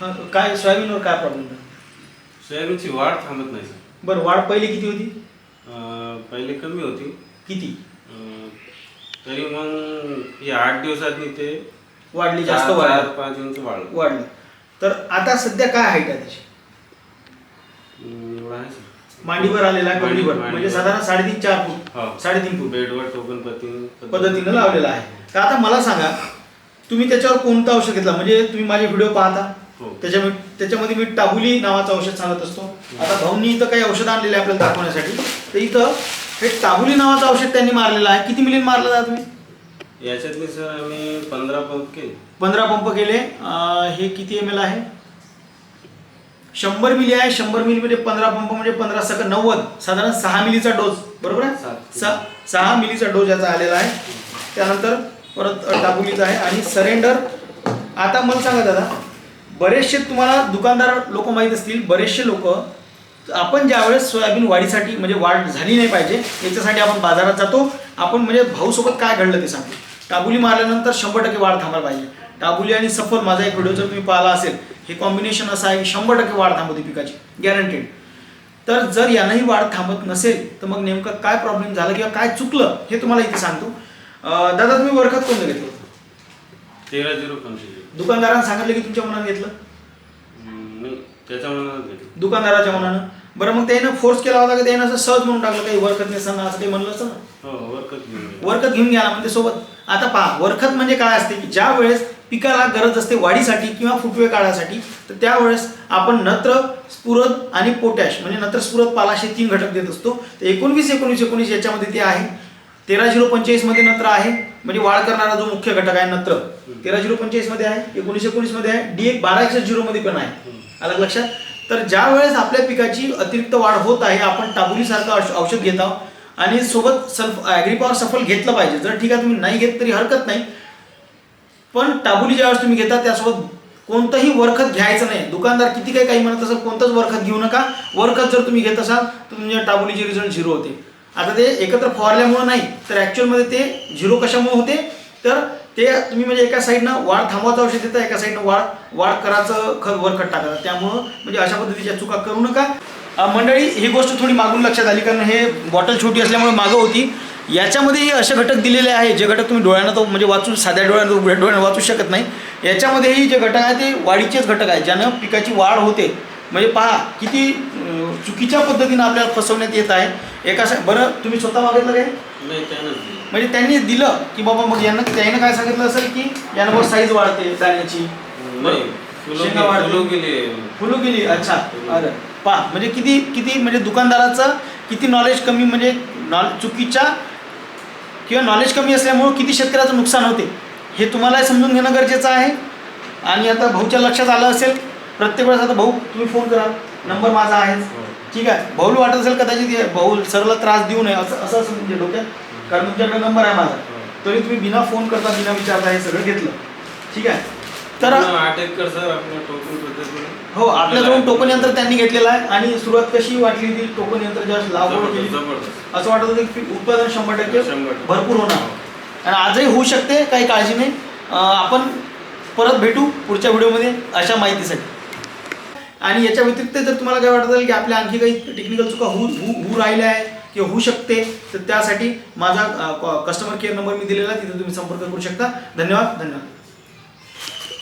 हा, काय सोयाबीनवर काय प्रॉब्लेम सोयाबीनची वाढ थांबत नाही सर. बरं वाढ पहिली किती होती? अं, पहिले कमी होती. किती? अं, तरी मग हे आठ दिवसात ते वाढली जास्त चार वाढली. चार, पाच इंच वाढलं वाढली. तर आता सध्या काय हाईट आहे त्याची अं, एवढं आहे सर. मांडीवर आलेला आहे मांडी- मांडीवर मांडीवर. म्हणजे साधारण साडेतीन चार फूट. हो. साडेतीन फूट. बेडवर टोकन पद्धतीने. पद्धतीनं लावलेला आहे. तर आता मला सांगा तुम्ही त्याच्यावर कोणतं औषध घेतलं? म्हणजे तुम्ही माझे व्हिडिओ पाहता? हो. त्याच्या त्याच्यामध्ये मी टाबुली नावाचं औषध सांगत असतो. आता भाऊंनी इथं काही औषध आणलेले आहे आपल्याला दाखवण्यासाठी. तर इथं हे टाबुली नावाचं औषध त्यांनी मारलेलं आहे. किती मिलीन मारलं जा तुम्ही? याच्यातले सर आम्ही पंधरा पंप केले. पंधरा पंप केले. हे किती एम एल आहे? शंभर मिली आहे. शंभर मिलीमध्ये पंधरा पंप म्हणजे पंधरा सक नव्वद. साधारण सहा मिलीचा डोस. बरोबर आहे? सहा मिलीचा डोस याचा आलेला आहे. त्यानंतर परत टाबुलीचा आहे. आणि सरेंडर आता मला सांगा दादा बरेचसे तुम्हाला दुकानदार लोक माहीत असतील बरेचसे लोक आपण ज्यावेळेस सोयाबीन वाढीसाठी म्हणजे वाढ झाली नाही पाहिजे याच्यासाठी आपण बाजारात जातो. आपण म्हणजे भाऊसोबत काय घडलं ते सांगतो. टाबुली मारल्यानंतर शंभर टक्के वाढ थांबायला पाहिजे. टाबुली आणि सफर माझा एक व्हिडिओ जर तुम्ही पाहिला असेल हे कॉम्बिनेशन असं आहे की शंभर टक्के वाढ थांबवते पिकाची गॅरंटेड तर जर यानंही वाढ थांबत नसेल तर मग नेमकं काय प्रॉब्लेम झाला किंवा काय चुकलं हे तुम्हाला इथे सांगतो. दादा तुम्ही वरखत कोणतं घेतलं? तेरा झिरो पंचवीस. दुकानदारानं सांगितलं की तुमच्या मनात घेतलं? त्याच्यामुळे घेतलं. दुकानदाराच्या मनानं? बरं मग त्यानं फोर्स केला होता की त्यानं असं सहज म्हणून टाकलं काही वरखत नसताना असं काही म्हणलं असं ना? हो. वरखत घेऊन घ्या ना म्हणजे सोबत. आता पहा वरखत म्हणजे काय असते की ज्या वेळेस पिकाला गरज असते वाढीसाठी किंवा फुटवे काढायसाठी तर त्यावेळेस आपण नत्र स्फुरद आणि पोटॅश म्हणजे नत्र स्फुरद पालाश तीन घटक देत असतो. तर एकोणवीस एकोणीस एकोणीस याच्यामध्ये ते आहे. तेरा झिरो पंचेचाळीसमध्ये नत्र आहे. म्हणजे वाढ करणारा जो मुख्य घटक आहे नत्र. तेरा झिरो पंचेचाळीसमध्ये आहे. एकोणीसशे एकोणीसमध्ये आहे. डी एक बारा एकशे झिरो मध्ये पण आहे. आलं लक्षात? तर ज्या वेळेस आपल्या पिकाची अतिरिक्त वाढ होत आहे आपण टाबुलीसारखं औष- औषध घेत आहोत. आणि सोबत सल्फ ॲग्रीपॉवर सफल घेतलं पाहिजे. जर ठीक आहे तुम्ही नाही घेत तरी हरकत नाही. पण टाबुली ज्यावेळेस तुम्ही घेता त्यासोबत कोणतंही वरखत घ्यायचं नाही. दुकानदार किती काही काही म्हणत असेल कोणतंच वरखत घेऊ नका. वरखत जर तुम्ही घेत असाल तर तुमच्या टाबुलीचे रिझल्ट झिरो होते. आता ते एकत्र फवारल्यामुळं नाही तर ॲक्च्युअलमध्ये ते झिरो कशामुळे होते? तर ते तुम्ही म्हणजे एका साईडनं वाढ थांबवायचं औषध देता एका साईडनं वाढ वाढ करायचं खत वरखत टाकायचं. त्यामुळं म्हणजे अशा पद्धतीच्या चुका करू नका. मंडळी ही गोष्ट थोडी मागून लक्षात आली कारण हे बॉटल छोटी असल्यामुळे मागं होती. याच्यामध्ये असे घटक दिलेले आहे जे घटक तुम्ही डोळ्यानं तो म्हणजे वाचू साध्या डोळ्यानं उघड्या डोळ्यानं वाचू शकत नाही. याच्यामध्येही जे घटक आहे ते वाढीचेच घटक आहेत ज्यानं पिकाची वाढ होते. म्हणजे पहा किती चुकीच्या पद्धतीनं आपल्याला फसवण्यात येत आहे. एका बरं तुम्ही स्वतः मागितलं काय? नाही त्यानंच दिलं. म्हणजे त्यांनी दिलं की बाबा मग यांना त्यानं काय सांगितलं असेल की यानं बघ साईज वाढते दाण्याची? शेंगा वाढते. फुलं गेली. फुलू गेली अच्छा. अरे पहा म्हणजे किती किती म्हणजे दुकानदाराचं किती नॉलेज कमी म्हणजे नॉ चुकीच्या किंवा नॉलेज कमी असल्यामुळं किती शेतकऱ्याचं नुकसान होते हे तुम्हालाही समजून घेणं गरजेचं आहे. आणि आता भाऊच्या लक्षात आलं असेल प्रत्येक वेळेस आता भाऊ तुम्ही फोन करा. नंबर माझा आहेच. ठीक आहे? भाऊला वाटत असेल कदाचित हे भाऊ सरला त्रास देऊ नये. असं असं असेल तुमच्या डोक्यात. कारण तुमच्याकडे नंबर आहे माझा. तरी तुम्ही बिना फोन करता बिना विचारता हे सगळं घेतलं. ठीक आहे? तर हो आपल्याजवळ टोकन यंत्र त्यांनी घेतलेलं आहे आणि सुरुवात कशी वाटली ती टोकन यंत्र जेव्हा लागवड केली. असं वाटत होतं की उत्पादन शंभर टक्के. भरपूर होणार. आणि आजही होऊ शकते काही काळजी नाही. आपण परत भेटू पुढच्या व्हिडिओमध्ये अशा माहितीसाठी. आणि याच्या व्यतिरिक्त जर तुम्हाला काय वाटत असेल की आपल्या आणखी काही टेक्निकल चुका होऊ होऊ राहिल्या आहे किंवा होऊ शकते तर त्यासाठी माझा कस्टमर केअर नंबर मी दिलेला तिथे तुम्ही संपर्क करू शकता. धन्यवाद धन्यवाद.